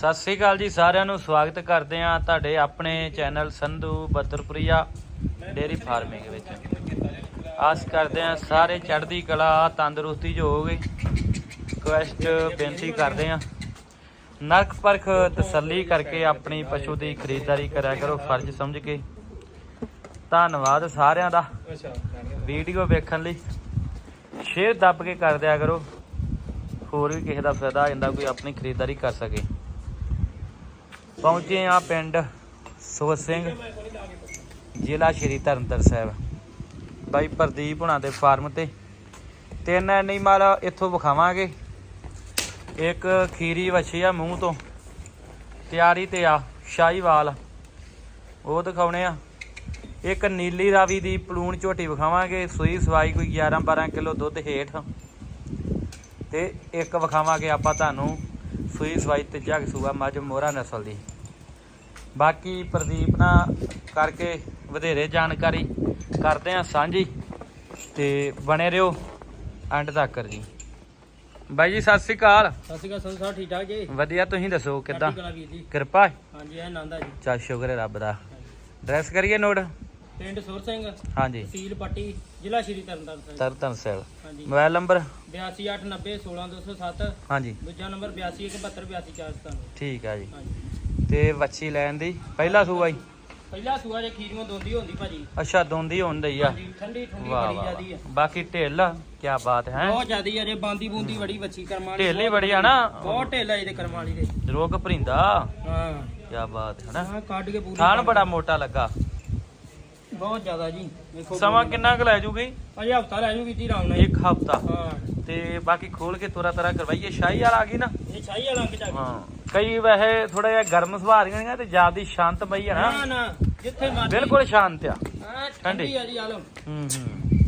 ਸਤਿ ਸ੍ਰੀ ਅਕਾਲ ਜੀ, ਸਾਰਿਆਂ ਨੂੰ ਸਵਾਗਤ ਕਰਦੇ ਹਾਂ ਤੁਹਾਡੇ ਆਪਣੇ channel Sandhu Badarpuria dairy farming ਵਿੱਚ। ਆਸ ਕਰਦੇ ਹਾਂ ਸਾਰੇ ਚੜ੍ਹਦੀ ਕਲਾ, ਤੰਦਰੁਸਤੀ ਜੋ ਹੋਵੇ ਰਿਕੁਐਸਟ ਬੇਨਤੀ ਕਰਦੇ ਹਾਂ। ਨਰਕ ਪਰਖ ਤਸੱਲੀ ਕਰਕੇ ਆਪਣੀ ਪਸ਼ੂ ਦੀ ਖਰੀਦਦਾਰੀ ਕਰਿਆ ਕਰੋ, ਫਰਜ਼ ਸਮਝ ਕੇ। ਧੰਨਵਾਦ ਸਾਰਿਆਂ ਦਾ ਵੀਡੀਓ ਵੇਖਣ ਲਈ। ਸ਼ੇਅਰ ਦੱਬ ਕੇ ਕਰ ਦਿਆ ਕਰੋ। ਹੋਰ ਵੀ ਕਿਸੇ ਦਾ ਫਾਇਦਾ ਆ ਜਾਂਦਾ, ਕੋਈ ਆਪਣੀ ਖਰੀਦਦਾਰੀ ਕਰ ਸਕੇ। ਪਹੁੰਚੇ ਆ ਪਿੰਡ ਸੋਤ ਸਿੰਘ, ਜ਼ਿਲ੍ਹਾ ਸ਼੍ਰੀ ਤਰਨਤਾਰਨ ਸਾਹਿਬ। ਬਾਈ ਪ੍ਰਦੀਪ ਹੁਣਾਂ ਦੇ ਫਾਰਮ ਤੇ। ਤਿੰਨ ਐਨੀਮਲ ਇੱਥੋਂ ਵਿਖਾਵਾਂਗੇ। ਇੱਕ ਖੀਰੀ ਵੱਛੀ ਆ ਮੂੰਹ ਤੋਂ। ਤਿਆਰੀ ਤੇ ਆ, ਸ਼ਾਹੀਵਾਲ। ਉਹ ਦਿਖਾਉਣੇ ਆ। ਇੱਕ ਨੀਲੀ ਰਾਵੀ ਦੀ ਪਲੂਣ ਝੋਟੀ ਵਿਖਾਵਾਂਗੇ। ਸੂਈ ਸਵਾਈ ਕੋਈ 11 12 ਕਿਲੋ ਦੁੱਧ ਹੇਠ। ਤੇ ਇੱਕ ਵਿਖਾਵਾਂਗੇ ਆਪਾਂ ਤੁਹਾਨੂੰ ਸੂਈ ਸਵਾਈ ਤੇ ਜਗ ਸੂਆ ਮੱਝ ਮੋਹਰਾ ਨਸਲ ਦੀ। ਬਾਕੀ ਪ੍ਰਦੀਪ ਨਾਲ ਕਰਕੇ ਵਧੇਰੇ ਜਾਣਕਾਰੀ ਕਰਦੇ ਆ ਸਾਂਝੀ ਤੇ ਬਣੇ ਰਹੋ ਐਂਡ ਤੱਕ ਜੀ। ਬਾਈ ਜੀ ਸਤਿ ਸ੍ਰੀ ਅਕਾਲ। ਸਤਿ ਸ਼੍ਰੀ ਅਕਾਲ ਸਾਹਿਬ ਠੀਕ ਠਾਕ ਜੀ? ਵਧੀਆ ਤੁਸੀਂ ਦੱਸੋ ਕਿੱਦਾਂ? ਚੜ੍ਹਦੀ ਕਲਾ ਵੀਰ ਜੀ। ਕਿਰਪਾ? ਹਾਂਜੀ ਆਨੰਦ ਆ ਜੀ। ਚੱਲ ਸ਼ੁਕਰ ਹੈ ਰੱਬ ਦਾ। ਡਰੈਸ ਕਰੀਏ ਨੋਟ? ਪਿੰਡ ਸੁਰ ਸਿੰਘ ਹਾਂਜੀ। ਤਹਿਸੀਲ ਪੱਟੀ ਜ਼ਿਲ੍ਹਾ ਸ਼੍ਰੀ ਤਰਨਤਾਰਨ ਸਾਹਿਬ। ਤਰਤਨ ਸਾਹਿਬ। ਹਾਂਜੀ। Mobile number? 8289 16207 ਹਾਂਜੀ। ਦੂਜਾ ਨੰਬਰ 8217 82497 ਠੀਕ ਆ ਜੀ। ਹਾਂਜੀ। ਤੇ ਵੱਛੀ ਲੈਣ ਦੀ? ਪਹਿਲਾ ਸੂਆ ਹੀ ਪਹਿਲਾ ਸੂਆ ਜੇ ਖੀਰੀਆਂ ਦੋਂਦੀ ਹੁੰਦੀ ਭਾਜੀ। ਅੱਛਾ ਦੋਂਦੀ ਹੋਣ ਦਈ ਆ। ਹਾਂਜੀ ਠੰਡੀ ਠੰਡੀ ਵਾਹ ਬੜੀ ਵਾਹ ਜਿਆਦੀ ਆ। ਬਾਕੀ ਢਿੱਲ ਕੀ ਬਾਤ ਹੈ। ਬਹੁਤ ਜਿਆਦੀ ਆ ਜੇ ਬਾਂਦੀ ਬੂੰਦੀ ਬੜੀ ਵੱਛੀ ਕਰਮਾਂ ਵਾਲੀ ਢਿੱਲ ਹੀ ਬੜੀ ਆ ਨਾ। ਬਹੁਤ ਢਿੱਲ ਆ ਇਹਦੇ ਕਰਮਾਂ ਵਾਲੀ ਦੇ। ਰੋਗ ਭਰਿੰਦਾ। ਹਾਂ। ਕੀ ਬਾਤ ਹੈ ਨਾ। ਹਾਂ ਕੱਢ ਕੇ ਪੂਰੀ ਥਾਣ ਬੜਾ ਮੋਟਾ ਲੱਗਾ। ਬਹੁਤ ਜ਼ਿਆਦਾ ਜੀ। ਸਮਾਂ ਕਿੰਨਾ ਕੁ ਲੈ ਜੂਗੀ? ਅਜੇ ਹਫਤਾ ਲੈ ਜੂਗੀ ਜੀ ਆਰਾਮ ਨਾਲ। ਇੱਕ ਹਫਤਾ। ਹਾਂ। ਤੇ ਬਾਕੀ ਖੋਲ ਕੇ ਤੋਰਾ ਤਰਾ ਕਰਵਾਈਏ। ਸ਼ਾਹੀ ਵਾਲਾ ਆ ਗਈ ਨਾ? ਇਹ ਛਾਈ ਵਾਲਾ ਅੰਗ ਜਾ ਹਾਂ। ਕਈ ਵੈਸੇ ਥੋੜਾ ਜਿਹਾ ਗਰਮ ਸੁਭਾਅ ਦੀਆਂ ਨੇ ਤੇ ਜ਼ਿਆਦਾ ਸ਼ਾਂਤ ਪਈ ਆ ਨਾ। ਨਾ ਨਾ। ਜਿੱਥੇ ਮਰਜ਼ੀ। ਬਿਲਕੁਲ ਸ਼ਾਂਤ ਆ। ਹਾਂ ਠੰਡੀ। ਆ ਜੀ ਆਲਮ। ਹੂੰ ਹੂੰ।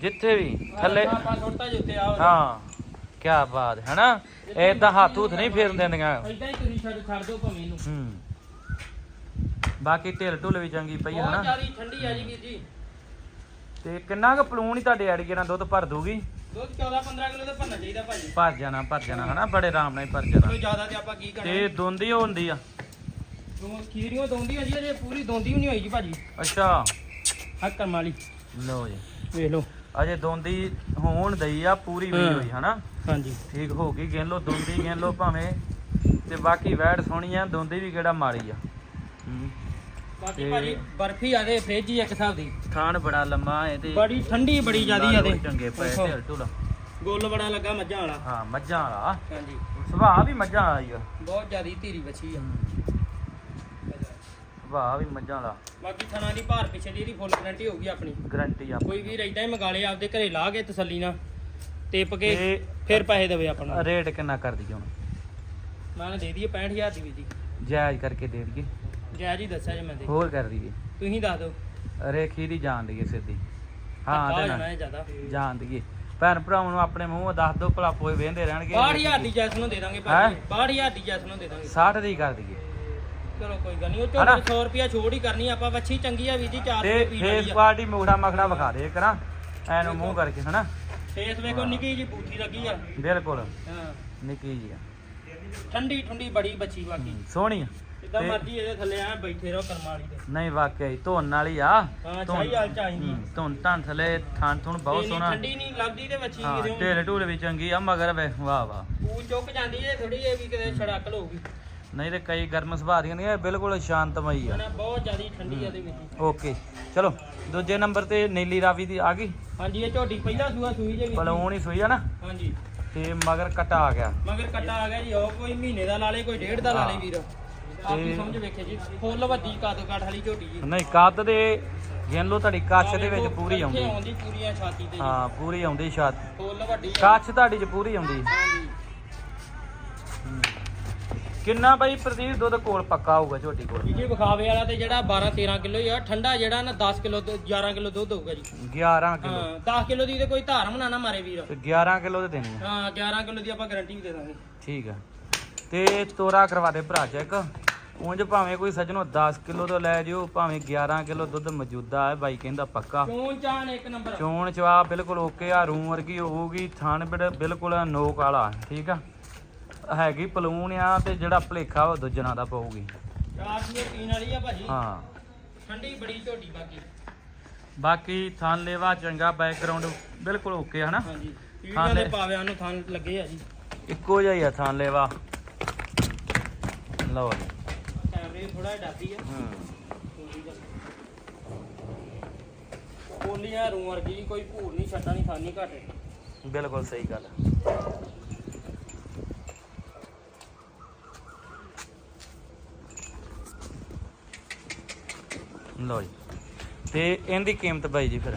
ਜਿੱਥੇ ਵੀ ਥੱਲੇ। ਆਪਾਂ ਸੁੱਟਾ ਜਿੱਤੇ ਆ ਹਾਂ। ਕੀ ਬਾਤ ਹੈ ਨਾ ਏਦਾਂ ਹੱਥ ਹੁੱਥ ਨਹੀਂ ਫੇਰਨ ਦਿੰਦੀਆਂ। ਐਦਾਂ ਹੀ ਤੁਸੀਂ ਛੱਡ ਛੱਡ ਦਿਓ ਭਾਵੇਂ ਇਹਨੂੰ। ਹੂੰ। ਬਾਕੀ ਢਿੱਲ ਢੁੱਲ ਵੀ ਚੰਗੀ ਪਈ ਹੈ ਬਹੁਤ ਨਾ ਜ਼ਿਆਦਾ ਠੰਡੀ ਆ ਜੀ ਵੀਰ ਜੀ। ਤੇ ਕਿੰਨਾ ਕੁ ਪਲੂਣ ਹੀ ਤੁਹਾਡੇ ਐੜੀਏ ਨਾਲ ਦੁੱਧ ਭਰ ਦੂਗੀ ਦੁੱਧ 14 15 ਕਿਲੋ ਦਾ ਭਰਨਾ ਚਾਹੀਦਾ ਭਾਜੀ। ਭਰ ਜਾਣਾ ਭਰ ਜਾਣਾ ਹਨਾ? ਬੜੇ ਆਰਾਮ ਨਾਲ ਹੀ ਭਰ ਜਾਣਾ। ਕੋਈ ਜ਼ਿਆਦਾ ਤੇ ਆਪਾਂ ਕੀ ਕਰਨਾ ਤੇ ਦੋਂਦੀ ਹੁੰਦੀ ਆ? ਦੋ ਖੀਰੀਆਂ ਦੋਂਦੀ ਆ ਜੀ ਅਜੇ ਪੂਰੀ ਦੋਂਦੀ ਵੀ ਨਹੀਂ ਹੋਈ ਜੀ ਭਾਜੀ। ਅੱਛਾ। ਹੱਕਰ ਵਾਲੀ। ਲਓ ਜੀ। ਵੇਖ ਲਓ। ਅਜੇ ਦੋਂਦੀ ਹੋਣ ਦਈ ਆ ਪੂਰੀ ਵੀ ਹਾਂ। ਹੋਈ ਹਨਾ? ਹਾਂਜੀ। ਠੀਕ ਹੋ ਗਈ ਗਿਣ ਲਓ ਦੋਂਦੀ ਗਿਣ ਲਓ ਭਾਵੇਂ। ਤੇ ਬਾਕੀ ਵੈੜ ਸੋਹਣੀ ਆ ਦੋਂਦੀ ਵੀ ਕਿਹੜਾ ਮਾੜੀ ਆ। ਹੂੰ। ਬਾਕੀ ਤੇ- ਭਾਜੀ ਬਰਫੀ ਆ ਦੇ ਫ੍ਰਿਜ ਹੀ ਇੱਕ ਹਿਸਾਬ ਦੀ। ਥਾਣ ਬੜਾ ਲੰਮਾ ਹੈ ਤੇ ਬੜੀ ਠੰਡੀ ਬੜੀ ਜ਼ਿਆਦੀ ਆ ਦੇ ਚੰਗੇ ਪਏ ਦੇਖੋ। ਢਿੱਲ ਢੁੱਲ। ਗੁੱਲ ਬੜਾ ਲੱਗਾ ਮੱਝਾਂ ਵਾਲਾ। ਹਾਂ ਮੱਝਾਂ ਵਾਲਾ। ਹਾਂਜੀ। ਸੁਭਾਅ ਵੀ ਮੱਝਾਂ ਵਾਲਾ ਹੀ ਆ। ਬਹੁਤ ਜ਼ਿਆਦੀ ਧੀਰੀ ਬੱਚੀ ਆ। ਸੁਭਾਅ ਵੀ ਮੱਝਾਂ ਵਾਲਾ। ਬਾਕੀ ਥਣਾ ਦੀ ਭਾਰ ਪਿੱਛੇ ਦੀ ਇਹਦੀ ਫੁੱਲ ਗਰੰਟੀ ਹੋਊਗੀ ਆਪਣੀ। ਗਰੰਟੀ ਆ। ਕੋਈ ਹੀ ਲੇ ਆਪਦੇ ਘਰੇ ਲਾ ਕੇ ਤਸੱਲੀ ਨਾਲ। ਟਿਪ ਕੇ ਫਿਰ ਪੈਸੇ ਦੇਵੇ ਆਪਣਾ ਰੇਟ ਕਿੰਨਾ ਕਰ ਦਈਏ ਹੁਣ? ਮੈਂ ਦੇ ਦਈਏ 65000 ਦੀ ਵੀ ਜੀ ਜਾਇਜ਼ ਕਰਕੇ ਦੇ ਦਈਏ। ਜਾਇਜ਼ ਹੀ ਦੱਸਿਆ ਜੇ ਮੈਂ ਦੇ ਹੋਰ ਕਰ ਦਈਏ ਤੁਸੀਂ ਦੱਸ ਦਿਓ। ਰੇਖੀ ਦੀ ਜਾਣ ਦਈਏ ਸਿੱਧੀ। ਹਾਂ ਤੇ ਨਾ ਜ਼ਿਆਦਾ। ਜਾਣ ਦਈਏ ਭੈਣ ਭਰਾਵਾਂ ਨੂੰ ਆਪਣੇ ਮੂੰਹ ਦੱਸ ਦੋ ਭਲਾ ਪੋਏ ਵੇਂਦੇ ਰਹਿਣਗੇ। 62000 ਦੀ ਜੈਸ ਨੂੰ ਦੇ ਦਾਂਗੇ 62000 ਦੀ ਜੈਸ ਨੂੰ ਦੇ ਦਾਂਗੇ। 60 ਦੀ ਕਰ ਦਈਏ। ਚਲੋ ਕੋਈ ਗੱਲ ਨਹੀਂ ਉਹ? ਚੋਂ 100 ਰੁਪਿਆ ਛੋੜ ਹੀ ਕਰਨੀ ਆਪਾਂ ਵੱਛੀ ਚੰਗੀ ਆ ਵੀ ਜੀ 4 ਤੇ ਰੁਪਏ ਪੀ ਫੇਸ ਲਈ ਪਾਰਟੀ ਮੂੜਾ ਮਖੜਾ ਵਿਖਾ ਦੇ ਕਰਾਂ ਐਨੂੰ ਮੂੰਹ ਕਰਕੇ ਹਨਾ? ਫੇਸ ਵੇਖੋ ਨਿੱਕੀ ਜੀ ਬੂਥੀ ਲੱਗੀ ਆ। ਬਿਲਕੁਲ। ਹਾਂ। ਨਿੱਕੀ ਜੀ ਆ। ਠੰਡੀ ਠੰਡੀ ਬੜੀ ਬੱਚੀ ਬਾਕੀ। ਸੋਹਣੀ ਆ। ਜਿੱਦਾਂ ਮਰਜ਼ੀ ਇਹਦੇ ਥੱਲੇ ਆ ਬੈਠੇ ਰਹੋ ਕਰਮ ਵਾਲੀ ਦੇ ਨਹੀਂ ਵਾਕਿਆ ਹੀ ਧੁੰਨ ਵਾਲੀ ਆ। ਹਾਂ ਚਾਹੀ ਹਾਲ ਚਾਹੀਦੀ ਹੂੰ, ਧੁੰਨ ਧੰਨ ਥਲੇ ਥਾਂ ਥੁਣ ਬਹੁਤ ਇੰਨੀ ਸੋਹਣਾ। ਠੰਡੀ ਨਹੀਂ ਲੱਗਦੀ ਤੇ ਬੱਚੀ ਹਾਂ ਕਿਤੇ ਢੇਲ ਢੂਲ ਵੀ ਚੰਗੀ ਆ ਮਗਰ ਵੇ ਵਾਹ ਵਾਹ। ਪੂਲ ਚੁੱਕ ਜਾਂਦੀ ਏ ਥੋੜੀ ਇਹ ਵੀ ਕਿਤੇ ਛੜਕ ਲਊਗੀ। ਨਹੀਂ ਤੇ ਕਈ ਗਰਮ ਸੁਭਾਅ ਦੀਆਂ ਨੇ ਇਹ ਬਿਲਕੁਲ ਸ਼ਾਂਤਮਈ ਆ। ਨਾ ਬਹੁਤ ਜ਼ਿਆਦੀ ਠੰਡੀ ਆ ਇਹਦੇ ਵਿੱਚ। ਓਕੇ ਚਲੋ ਦੂਜੇ ਨੰਬਰ ਤੇ ਨੀਲੀ ਰਾਵੀ ਦੀ ਆ ਗਈ। ਹਾਂਜੀ ਇਹ ਝੋਟੀ ਪਹਿਲਾ ਸੂਆ ਸੂਈ ਜੇ ਵੀ ਪਲੂਣ ਹੀ ਸੂਈ ਆ ਨਾ। ਹਾਂਜੀ। ਤੇ ਮਗਰ ਕਟਾ ਆ ਗਿਆ। ਮਗਰ ਕੱਟਾ ਆ ਗਿਆ ਜੀ ਉਹ ਕੋਈ ਮਹੀਨੇ ਦਾ ਲਾ ਲੇ ਕੋਈ ਡੇਢ ਦਾ ਲਾ ਲੇ ਵੀਰ। ਆਪ ਹੀ ਸਮਝ ਵੇਖੇ ਜੀ। ਫੁੱਲ ਵੱਡੀ ਕੱਦ ਕਾਠ ਵਾਲੀ ਝੋਟੀ ਜੀ। ਨਹੀਂ ਕੱਦ ਦੇ ਗਿਣ ਲਓ ਤੁਹਾਡੀ ਕੱਛ ਦੇ ਵਿੱਚ ਪੂਰੀ ਆਉਂਦੀ। ਆਉਂਦੀ ਪੂਰੀਆਂ ਛਾਤੀ ਤੇ ਜੀ। ਹਾਂ ਪੂਰੀ ਆਉਂਦੀ ਛੱਤ। ਫੁੱਲ ਵੱਡੀ ਆ। ਕੱਛ ਤੁਹਾਡੀ ਚ ਪੂਰੀ ਆਉਂਦੀ। ਹਾਂਜੀ। ਕਿੰਨਾ ਬਾਈ ਪ੍ਰਦੀਪ ਦੁੱਧ ਕੋਲ ਪੱਕਾ ਹੋਊਗਾ ਝੋਟੀ ਕੋਲ? ਜੀ ਵਿਖਾਵੇ ਵਾਲਾ ਤੇ ਜਿਹੜਾ 12 13 ਕਿਲੋ ਹੀ ਆ। ਠੰਡਾ ਜਿਹੜਾ ਨਾ 10 ਕਿਲੋ 11 ਕਿਲੋ ਦੁੱਧ ਹੋਊਗਾ ਜੀ। 11 ਕਿਲੋ। ਹਾਂ 10 ਕਿਲੋ ਦੀ ਤੇ ਕੋਈ ਧਾਰ ਬਣਾ ਨਾ ਮਾਰੇ ਵੀਰ। ਤੇ 11 ਕਿਲੋ ਦੇ ਦੇਣੀ ਆ। ਹਾਂ 11 ਕਿਲੋ ਦੀ ਆਪਾਂ ਗਾਰੰਟੀ ਵੀ ਦੇ ਦਾਂਗੇ। ਠੀਕ ਆ। ਤੇ ਤੋਰਾ ਕਰਵਾ ਦੇ ਭਰਾ ਚੈੱਕ। ਉਂਝ ਭਾਵੇਂ ਕੋਈ ਸੱਜਣੋ 10 ਕਿਲੋ ਤੋਂ ਲੈ ਜਿਓ ਭਾਵੇਂ 11 ਕਿਲੋ ਦੁੱਧ ਮੌਜੂਦਾ ਹੈ ਬਾਈ ਕਹਿੰਦਾ ਪੱਕਾ। ਚੋਣ ਚਾਣ ਇੱਕ ਨੰਬਰ। ਚੋਣ ਚਵਾ ਬਿਲਕੁਲ ਓਕੇ ਆ ਰੂਮ ਵਰਗੀ ਹੋਊਗੀ ਥਣ ਬਿੜ ਬਿਲਕੁਲ ਨੋਕ ਵਾਲਾ ਠੀਕ ਆ? ਹੈਗੀ ਪਲੂਨ ਆ ਤੇ ਜਿਹੜਾ ਭਲੇਖਾ ਉਹ ਦੂਜਣਾ ਦਾ ਪਊਗੀ। ਚਾਰ ਸੂਏ ਪੀਣ ਵਾਲੀ ਆ ਭਾਜੀ। ਹਾਂ। ਠੰਡੀ ਬੜੀ ਝੋਟੀ ਬਾਕੀ। ਬਾਕੀ ਥਣ ਲੇਵਾ ਚੰਗਾ ਬੈਕਗ੍ਰਾਉਂਡ ਬਿਲਕੁਲ ਓਕੇ ਹਨਾ? ਹਾਂਜੀ। ਪੀੜਾਂ ਦੇ। ਪਾਵਿਆਂ ਨੂੰ ਥਾਂ ਲੱਗੇ ਆ ਜੀ। ਇੱਕੋ ਜਿਹਾ ਹੀ ਆ ਥਣ ਲੇਵਾ। ਲਓ ਜੀ। ਥੋੜਾ ਜਿਹਾ ਡਰਦੀ ਆ। ਹੂੰ। ਕੋਲੀਆਂ ਰੂ ਵਰਗੀ ਕੋਈ ਭੂਰ ਨਹੀਂ ਛੱਟਾ ਨਹੀਂ ਖਾਨੀ ਘੱਟ। ਬਿਲਕੁਲ ਸਹੀ ਗੱਲ। ਲਓ ਜੀ। ਤੇ ਇਹਦੀ ਕੀਮਤ ਬਾਈ ਜੀ ਫਿਰ?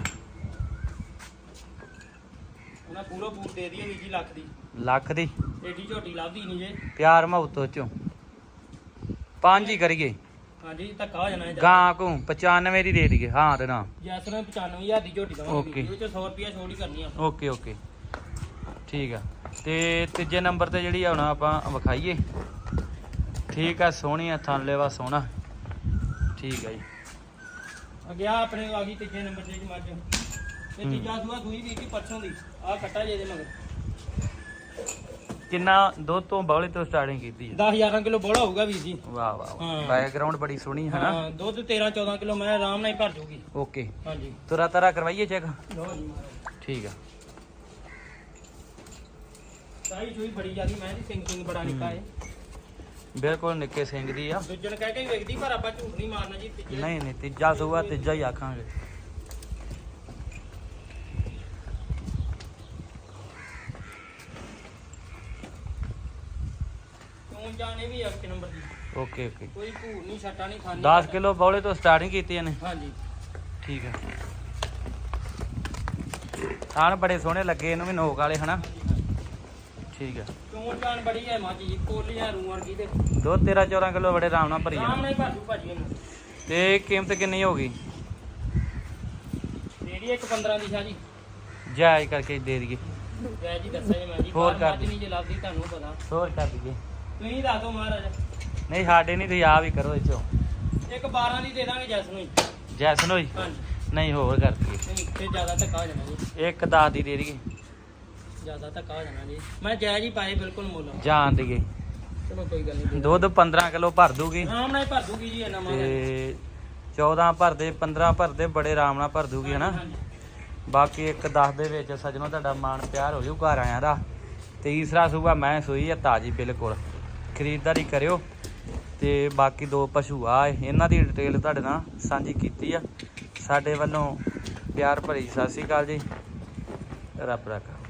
ਉਹਨਾਂ ਪੂਰਾ ਪੂਰ ਦੇ ਦਈਏ ਵੀਰ ਜੀ ਲੱਖ ਦੀ। ਲੱਖ ਦੀ? ਏਡੀ ਝੋਟੀ ਲੱਭਦੀ ਨਹੀਂ ਜੇ। ਪਿਆਰ ਮਹੂਤੋ ਚੋਂ। ਪੰਜ ਹੀ ਕਰੀਏ। ਹਾਂਜੀ ਧੱਕਾ ਹੋ ਜਾਣਾ ਇਹ ਗਾਂ ਕੋ 95 ਦੀ ਦੇ ਦਈਏ। ਹਾਂ ਤੇ ਨਾ। ਜੈਸਨ 95000 ਦੀ ਝੋਟੀ ਦਵਾਂਗੇ। Okay. ਵੀਰ ਜੀ, ਇਹ ਚ 100 ਰੁਪਿਆ ਛੋੜ ਹੀ ਕਰਨੀ ਆ ਓਕੇ ਓਕੇ। ਠੀਕ ਆ। ਤੇ ਤੀਜੇ ਨੰਬਰ ਤੇ ਜਿਹੜੀ ਆ ਹੁਣ ਆਪਾਂ ਵਿਖਾਈਏ। ਠੀਕ ਆ ਸੋਹਣੀ ਆ ਥਾਂਲੇਵਾ ਸੋਹਣਾ। ਠੀਕ ਆ ਜੀ। ਅੱਗੇ ਆ ਆਪਣੇ ਆ ਗਈ ਤੀਜੇ ਨੰਬਰ ਤੇ ਜੀ ਮੱਝ। ਤੇ। ਤੀਜਾ ਸੂਆ ਦੂਈ ਵੀ ਕੀ ਪਰਸੋਂ ਦੀ। ਆ ਕੱਟਾ ਜੇ ਇਹਦੇ ਮਗਰ। ਕਿੰਨਾ ਦੁੱਧ ਤੋਂ ਬੌਲੇ ਤੋਂ ਸਟਾਰਟਿੰਗ ਕੀਤੀ ਹੈ? 10 11 ਕਿਲੋ ਬੋੜਾ ਹੋਊਗਾ ਵੀਰ ਜੀ। ਵਾਹ ਵਾਹ ਹਾਂ। ਬੈਕਗ੍ਰਾਉਂਡ ਬੜੀ ਸੋਹਣੀ ਹੈ ਨਾ ਹਾਂ ਦੁੱਧ 13 14 ਕਿਲੋ ਮੈਂ ਆਰਾਮ ਨਾਲ ਹੀ ਭਰ ਜੂਗੀ। ਓਕੇ ਹਾਂਜੀ। ਤੁਰਾ ਤਰਾ ਕਰਵਾਈਏ ਚੈੱਕ ਲੋ ਜੀ। ਮਹਾਰਾਜ ਠੀਕ ਆ। ਸਾਈ ਚੂਈ ਬੜੀ ਜਿਆਦੀ ਮੈਂ ਦੀ ਸਿੰਘ ਸਿੰਘ ਬੜਾ ਨਿੱਕਾ ਏ ਬਿਲਕੁਲ ਨਿੱਕੇ ਸਿੰਘ ਦੀ ਆ। ਦੂਜਣ ਕਹਿ ਕੇ ਹੀ ਵੇਖਦੀ ਪਰ ਆਪਾਂ ਝੂਠ ਨਹੀਂ ਮਾਰਨਾ ਜੀ ਤੀਜੇ। ਨਹੀਂ ਨਹੀਂ ਤੀਜਾ ਸੂਆ ਤੀਜਾ ਹੀ ਆਖਾਂਗੇ। ਤੂੰ ਜਾਣੇ ਵੀ ਇੱਕ ਨੰਬਰ ਦੀ। Okay okay. ਕੋਈ ਭੂਰ ਨਹੀਂ ਛੱਟਾ ਨਹੀਂ ਖਾਣੀ 10 ਕਿਲੋ ਬੌਲੇ ਤੋਂ ਸਟਾਰਟਿੰਗ ਕੀਤੀ ਇਹਨੇ। ਹਾਂਜੀ। ਠੀਕ ਆ। ਥਾਣ ਬੜੇ ਸੋਹਣੇ ਲੱਗੇ ਇਹਨੂੰ ਵੀ ਨੋਕ ਵਾਲੇ ਹਨਾ? ਠੀਕ ਆ। ਤੂੰ ਜਾਣ ਬੜੀ ਹੈ ਮਾਂ ਜੀ ਕੋਲੀਆਂ ਰੂ ਵਰਗੀ ਤੇ। ਦੁੱਧ 13 14 ਕਿਲੋ ਬੜੇ ਆਰਾਮ ਨਾਲ ਭਰੀ ਆਰਾਮ ਜਾਣਾ ਨਾਲ ਹੀ ਭਰ ਜੂ ਭਾਜੀ ਇਹਨੂੰ। ਤੇ ਕੀਮਤ ਕਿੰਨੀ ਹੋ ਗਈ? ਜਿਹੜੀ ਇੱਕ 15 ਦੀ ਸ਼ਾਹ ਜੀ। ਜਾਇਜ਼ ਕਰਕੇ ਦੇ ਦਈਏ। ਜੈ ਜੀ ਦੱਸਿਆ ਜੀ ਮੈਂ ਜੀ ਹੋਰ ਕਰ। ਨਹੀਂ ਜੇ ਲੱਭਦੀ ਤੁਹਾਨੂੰ ਪਤਾ। ਹੋਰ ਕਰ ਦਈਏ। ਤੁਸੀਂ ਦੱਸ ਦਿਓ ਮਹਾਰਾਜ। ਨਹੀਂ ਸਾਡੇ ਨਹੀਂ ਤੁਸੀਂ ਆ ਵੀ ਕਰੋ ਇਹ ਚੋਂ ਇੱਕ 12 ਦੀ ਦੇ ਦਾਂਗੇ ਜੈਸ ਨੂੰ ਹੀ ਜੈਸਨ ਹੋਈ? ਹਾਂਜੀ। ਨਹੀਂ ਹੋਰ ਕਰ ਦਈਏ। ਨਹੀਂ ਤੇ ਜ਼ਿਆਦਾ ਧੱਕਾ ਹੋ ਜਾਣਾ ਜੀ। ਇੱਕ 10 ਦੀ ਦੇ ਦਈਏ। ਜ਼ਿਆਦਾ ਧੱਕਾ ਹੋ ਜਾਣਾ ਜੀ। ਮੈਂ ਜਾਇਜ਼ ਹੀ ਪਾਏ ਬਿਲਕੁਲ ਮੁੱਲ ਜਾਣ ਦਈਏ। ਚਲੋ ਕੋਈ ਗੱਲ ਨਹੀਂ ਦੁੱਧ 15 ਕਿਲੋ ਭਰ ਦੂਗੀ। ਆਰਾਮ ਨਾਲ ਹੀ ਭਰ ਦੂਗੀ ਜੀ ਇਹਨਾਂ ਮਾਂ ਤੇ 14 ਭਰਦੇ 15 ਭਰਦੇ ਬੜੇ ਆਰਾਮ ਨਾਲ ਭਰ ਦੂਗੀ ਹਨਾ? ਬਾਕੀ ਇੱਕ 10 ਦੇ ਵਿੱਚ ਸਜਣੋ ਤੁਹਾਡਾ ਮਾਣ ਪਿਆਰ ਹੋ ਜੂ ਘਰ ਆਇਆਂ ਦਾ। ਤੀਸਰਾ ਸੂਬਾ ਮੈਂ ਸੋਈ ਆ ਤਾਜੀ ਬਿਲਕੁਲ। ਖਰੀਦਦਾਰੀ ਕਰਿਓ ਤੇ ਬਾਕੀ ਦੋ ਪਸ਼ੂ ਆ, ਇਹਨਾਂ ਦੀ ਡਿਟੇਲ ਤੁਹਾਡੇ ਨਾਲ ਸਾਂਝੀ ਕੀਤੀ ਆ। ਸਾਡੇ ਵੱਲੋਂ ਪਿਆਰ ਭਰੀ ਸਤਿ ਸ਼੍ਰੀ ਅਕਾਲ ਜੀ। ਰੱਬ ਰੱਖਾ